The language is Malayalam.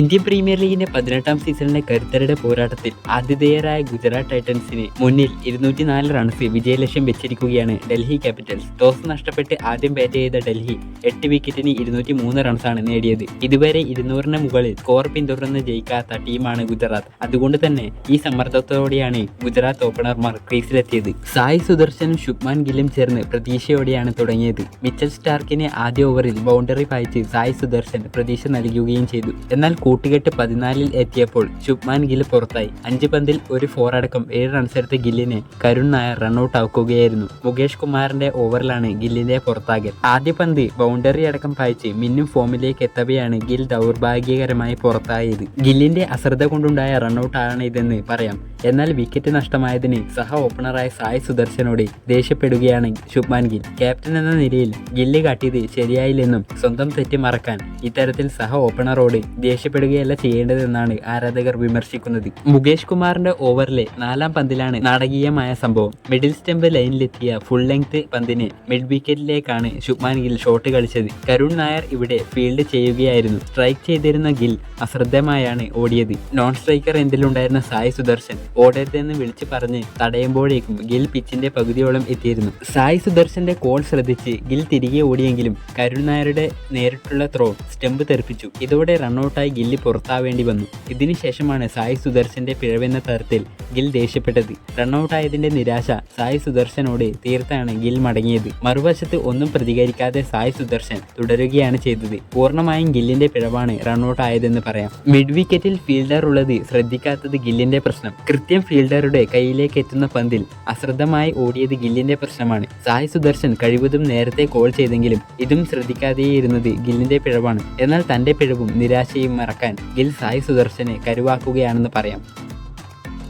ഇന്ത്യൻ പ്രീമിയർ ലീഗിന്റെ പതിനെട്ടാം സീസണിലെ കരുത്തരുടെ പോരാട്ടത്തിൽ ആതിഥേയരായ ഗുജറാത്ത് ടൈറ്റൻസിന് മുന്നിൽ ഇരുന്നൂറ്റി നാല് റൺസ് വിജയലക്ഷ്യം വെച്ചിരിക്കുകയാണ് ഡൽഹി ക്യാപിറ്റൽസ്. ടോസ് നഷ്ടപ്പെട്ട് ആദ്യം ബാറ്റ് ചെയ്ത ഡൽഹി എട്ട് വിക്കറ്റിന് ഇരുന്നൂറ്റി മൂന്ന് റൺസാണ് നേടിയത്. ഇതുവരെ ഇരുന്നൂറിന് മുകളിൽ സ്കോർ പിന്തുടർന്ന് ജയിക്കാത്ത ടീമാണ് ഗുജറാത്ത്. അതുകൊണ്ട് തന്നെ ഈ സമ്മർദ്ദത്തോടെയാണ് ഗുജറാത്ത് ഓപ്പണർമാർ ക്രീസിലെത്തിയത്. സായി സുദർശനും ശുഭ്മാൻ ഗില്ലും ചേർന്ന് പ്രതീക്ഷയോടെയാണ് തുടങ്ങിയത്. മിച്ചൽ സ്റ്റാർക്കിനെ ആദ്യ ഓവറിൽ ബൗണ്ടറി പായിച്ച് സായി സുദർശൻ പ്രതീക്ഷ നൽകുകയും ചെയ്തു. എന്നാൽ കൂട്ടുകെട്ട് പതിനാലിൽ എത്തിയപ്പോൾ ശുഭ്മാൻ ഗിൽ പുറത്തായി. അഞ്ച് പന്തിൽ ഒരു ഫോർ അടക്കം ഏഴ് റൺസെടുത്ത് ഗില്ലിനെ കരുൺ നായർ റണ്ണൌട്ട് ആക്കുകയായിരുന്നു. മുകേഷ് കുമാറിന്റെ ഓവറിലാണ് ഗില്ലിന്റെ പുറത്താകൽ ആദ്യ പന്ത് ബൗണ്ടറി അടക്കം പായിച്ച് മിന്നും ഫോമിലേക്ക് എത്തവെയാണ് ഗിൽ ദൗർഭാഗ്യകരമായി പുറത്തായത്. ഗില്ലിന്റെ അശ്രദ്ധ കൊണ്ടുണ്ടായ റണ്ണൌട്ടാണ് ഇതെന്ന് പറയാം. എന്നാൽ വിക്കറ്റ് നഷ്ടമായതിന് സഹ ഓപ്പണറായ സായ് സുദർശനോട് ദേഷ്യപ്പെടുകയാണ് ശുഭ്മാൻ ഗിൽ. ക്യാപ്റ്റൻ എന്ന നിലയിൽ ഗില്ല് കാട്ടിയത് ശരിയായില്ലെന്നും സ്വന്തം തെറ്റ് മറക്കാൻ ഇത്തരത്തിൽ സഹ ഓപ്പണറോട് ദേഷ്യപ്പെടുകയല്ല ചെയ്യേണ്ടതെന്നാണ് ആരാധകർ വിമർശിക്കുന്നത്. മുകേഷ് കുമാറിന്റെ ഓവറിലെ നാലാം പന്തിലാണ് നാടകീയമായ സംഭവം. മിഡിൽ സ്റ്റംപ് ലൈനിലെത്തിയ ഫുൾ ലെങ്ത് പന്തിന് മിഡ് വിക്കറ്റിലേക്കാണ് ശുഭ്മാൻ ഗിൽ ഷോട്ട് കളിച്ചത്. കരുൺ നായർ ഇവിടെ ഫീൽഡ് ചെയ്യുകയായിരുന്നു. സ്ട്രൈക്ക് ചെയ്തിരുന്ന ഗിൽ അശ്രദ്ധമായാണ് ഓടിയത്. നോൺ സ്ട്രൈക്കർ എൻഡിലുണ്ടായിരുന്ന സായ് സുദർശൻ ഓടരുതെന്ന് വിളിച്ചു പറഞ്ഞ് തടയുമ്പോഴേക്കും ഗിൽ പിച്ചിന്റെ പകുതിയോളം എത്തിയിരുന്നു. സായ് സുദർശന്റെ കോൾ ശ്രദ്ധിച്ച് ഗിൽ തിരികെ ഓടിയെങ്കിലും കരുൺ നായരുടെ നേരിട്ടുള്ള ത്രോ സ്റ്റംപ് തെറിപ്പിച്ചു. ഇതോടെ റണ്ണൌട്ടായി ഗില്ല് പുറത്താവേണ്ടി വന്നു. ഇതിനുശേഷമാണ് സായ് സുദർശന്റെ പിഴവെന്ന തരത്തിൽ ഗിൽ ദേഷ്യപ്പെട്ടത്. റണ്ണൌട്ടായതിന്റെ നിരാശ സായ് സുദർശനോട് തീർത്താണ് ഗിൽ മടങ്ങിയത്. മറുവശത്ത് ഒന്നും പ്രതികരിക്കാതെ സായ് സുദർശൻ തുടരുകയാണ് ചെയ്തത്. പൂർണമായും ഗില്ലിന്റെ പിഴവാണ് റണ്ണൌട്ടായതെന്ന് പറയാം. മിഡ് വിക്കറ്റിൽ ഫീൽഡർ ഉള്ളത് ശ്രദ്ധിക്കാത്തത് ഗില്ലിന്റെ പ്രശ്നം. കൃത്യം ഫീൽഡറുടെ കയ്യിലേക്ക് എത്തുന്ന പന്തിൽ അശ്രദ്ധമായി ഓടിയത് ഗില്ലിന്റെ പ്രശ്നമാണ്. സായ് സുദർശൻ കഴിവതും നേരത്തെ കോൾ ചെയ്തെങ്കിലും ഇതും ശ്രദ്ധിക്കാതെയിരുന്നത് ഗില്ലിന്റെ പിഴവാണ്. എന്നാൽ തന്റെ പിഴവും നിരാശയും മറക്കാൻ ഗിൽ സായി സുദർശനെ കരുവാക്കുകയാണെന്ന് പറയാം.